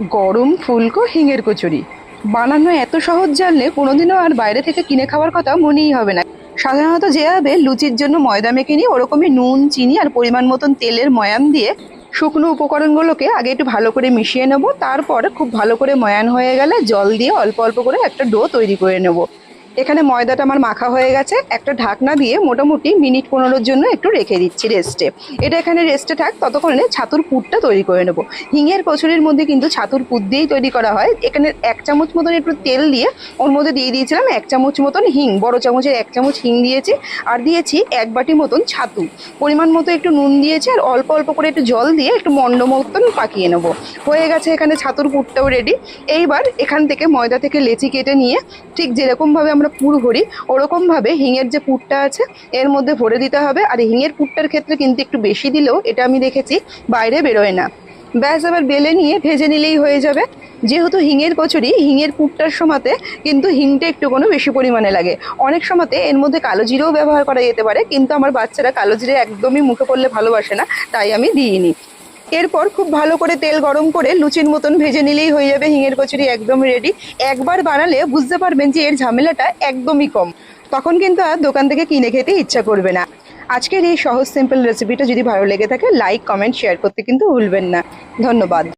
গরম ফুলকো হিঙের কচুরি। বানানো এত সহজ জানলে কোনোদিনও আর বাইরে থেকে কিনে খাওয়ার কথা মনেই হবে না। সাধারণত যেভাবে লুচির জন্য ময়দা মেখে নিই ওরকমই নুন, চিনি আর পরিমাণ মতন তেলের ময়ান দিয়ে শুকনো উপকরণগুলোকে আগে একটু ভালো করে মিশিয়ে নেব, তারপর খুব ভালো করে ময়ান হয়ে গেলে জল দিয়ে অল্প অল্প করে একটা ডো তৈরি করে নেব। এখানে ময়দাটা আমার মাখা হয়ে গেছে। একটা ঢাকনা দিয়ে মোটামুটি মিনিট পনেরোর জন্য একটু রেখে দিচ্ছি রেস্টে। এটা এখানে রেস্টে থাক, ততক্ষণে ছাতুর পুরটা তৈরি করে নেব। হিঙের কচুরির মধ্যে কিন্তু ছাতুর পুর দিয়েই তৈরি করা হয়। এখানে এক চামচ মতন একটু তেল দিয়ে ওর মধ্যে দিয়ে দিয়েছিলাম এক চামচ মতন হিং। বড় চামচের এক চামচ হিং দিয়েছি আর দিয়েছি এক বাটি মতন ছাতু। পরিমাণ মতো একটু নুন দিয়েছি আর অল্প অল্প করে একটু জল দিয়ে একটু মন্ড মতন পাকিয়ে নেব। হয়ে গেছে এখানে ছাতুর পুরটাও রেডি এইবার এখান থেকে ময়দা থেকে লেচি কেটে নিয়ে ঠিক যেরকমভাবে আমরা পুর ভরি ওরকমভাবে হিঙের যে পুরটা আছে, এর মধ্যে ভরে দিতে হবে। আর হিঙের পুরটার ক্ষেত্রে কিন্তু একটু বেশি দিলেও এটা আমি দেখেছি বাইরে বেরোয় না। ব্যাস আবার বেলে নিয়ে ভেজে নিলেই হয়ে যাবে। যেহেতু হিঙের কচুরি, হিঙের পুরটার সময়তে কিন্তু হিংটা একটু কোনো বেশি পরিমাণে লাগে। অনেক সময়তে এর মধ্যে কালো জিরেও ব্যবহার করা যেতে পারে, কিন্তু আমার বাচ্চারা কালো জিরে একদমই মুখে পড়লে ভালোবাসে না, তাই আমি দিইনি। এরপর খুব ভালো করে তেল গরম করে লুচির মতন ভেজে নিলেই হয়ে যাবে, হিঙের কচুরি একদম রেডি একবার বানালে বুঝতে পারবেন যে এর ঝামেলাটা একদমই কম। তখন কিন্তু আর দোকান থেকে কিনে খেতে ইচ্ছা করবে না। আজকের এই সহজ সিম্পল রেসিপিটা যদি ভালো লেগে থাকে লাইক কমেন্ট শেয়ার করতে কিন্তু ভুলবেন না। ধন্যবাদ।